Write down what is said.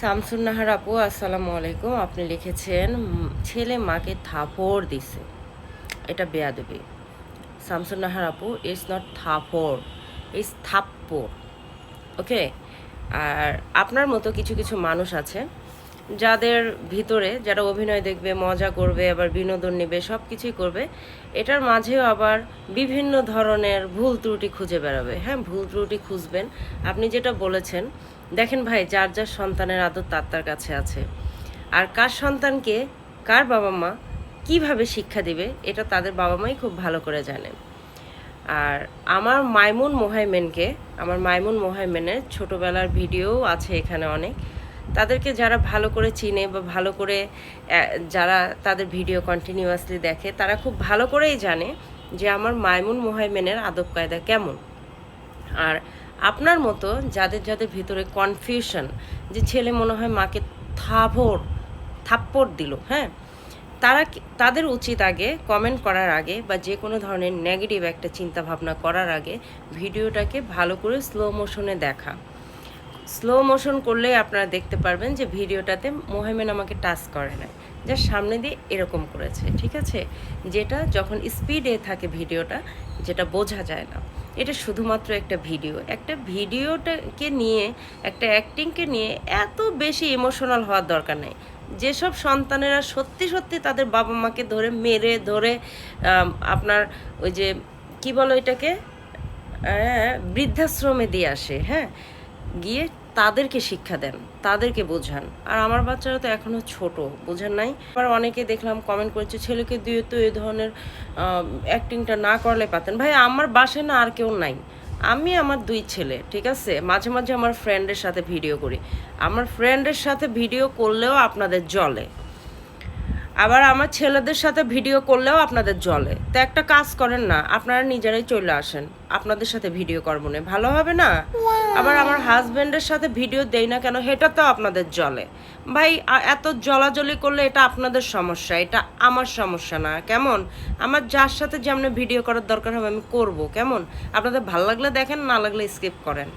শামসুন নাহার আপু, আসসালামু আলাইকুম। আপনি লিখেছেন, ছেলে মাকে থাপড় দিছে। এটা বেয়াদবি। শামসুর নাহার আপু ইটস নট থাপড় ইটস থাপ্পড়। ওকে আর আপনার মতো কিছু কিছু মানুষ আছে যাদের ভিতরে যারা অভিনয় দেখবে, মজা করবে, আবার বিনোদন নেবে সব কিছুই করবে, এটার মাঝেও আবার বিভিন্ন ধরনের ভুল ত্রুটি খুঁজে বেড়াবে। হ্যাঁ ভুল ত্রুটি খুঁজবেন। আপনি যেটা বলেছেন, দেখেন ভাই, যার যার সন্তানের আদর তার তার কাছে আছে। আর কার সন্তানকে কার বাবা মা কীভাবে শিক্ষা দিবে, এটা তাদের বাবা মাই খুব ভালো করে জানেন আর আমার মাইমুন মোহাইমেনকে, আমার মাইমুন মোহাইমেনের ছোটোবেলার ভিডিও আছে এখানে অনেক। তাদেরকে যারা ভালো করে চিনে বা ভালো করে যারা তাদের ভিডিও কন্টিনিউয়াসলি দেখে, তারা খুব ভালো করেই জানে যে আমার মাইমুন মোহাইমেনের আদব কায়দা কেমন। আর আপনার মতো যাদের যাদের ভিতরে কনফিউশন যে ছেলে মনে হয় মাকে থাভর থাপ্পড় দিল হ্যাঁ? তারা তাদের উচিত আগে কমেন্ট করার আগে বা যে কোনো ধরনের নেগেটিভ একটা চিন্তা ভাবনা করার আগে ভিডিওটাকে ভালো করে স্লো মোশনে দেখা। স্লো মোশন করলে আপনারা দেখতে পারবেন যে ভিডিওটাতে মোহেমেন আমাকে টাচ করে না যা সামনে দিয়ে এরকম করেছে, ঠিক আছে? যেটা যখন স্পিডে থাকে ভিডিওটা, যেটা বোঝা যায় না। এটা শুধুমাত্র একটা ভিডিও। একটা ভিডিওটাকে নিয়ে, একটা অ্যাক্টিংকে নিয়ে এত বেশি ইমোশনাল হওয়ার দরকার নেই। যেসব সন্তানেরা সত্যি সত্যি তাদের বাবা মাকে ধরে মেরে, ধরে আপনার ওই যে, কি বলো এটাকে বৃদ্ধাশ্রমে দিয়ে আসে হ্যাঁ? গিয়ে তাদেরকে শিক্ষা দেন, তাদেরকে বোঝান। আর আমার বাচ্চারা তো এখনও ছোট, বোঝান নাই। আবার অনেকে দেখলাম কমেন্ট করেছে, ছেলেকে দিয়ে তো এই ধরনের অ্যাক্টিংটা না করলে পাতেন ভাই, আমার বাসায় না আর কেউ নাই। আমি আমার দুই ছেলে, ঠিক আছে? মাঝে মাঝে আমার ফ্রেন্ডের সাথে ভিডিও করি। আমার ফ্রেন্ডের সাথে ভিডিও করলেও আপনাদের জলে আবার আমার ছেলেদের সাথে ভিডিও করলেও আপনাদের জলে তো একটা কাজ করেন না, আপনারা নিজেরাই চলে আসেন। আপনাদের সাথে ভিডিও করব না। ভালো হবে না? আবার আমার হাজবেন্ডের সাথে ভিডিও দেই না কেন, এটা তো আপনাদের জলে। ভাই এত জলাজলি করলে এটা আপনাদের সমস্যা, এটা আমার সমস্যা না, কেমন? আমার যার সাথে যেমন ভিডিও করার দরকার হবে, আমি করব, কেমন? আপনাদের ভালো লাগলে দেখেন, না লাগলে স্কিপ করেন।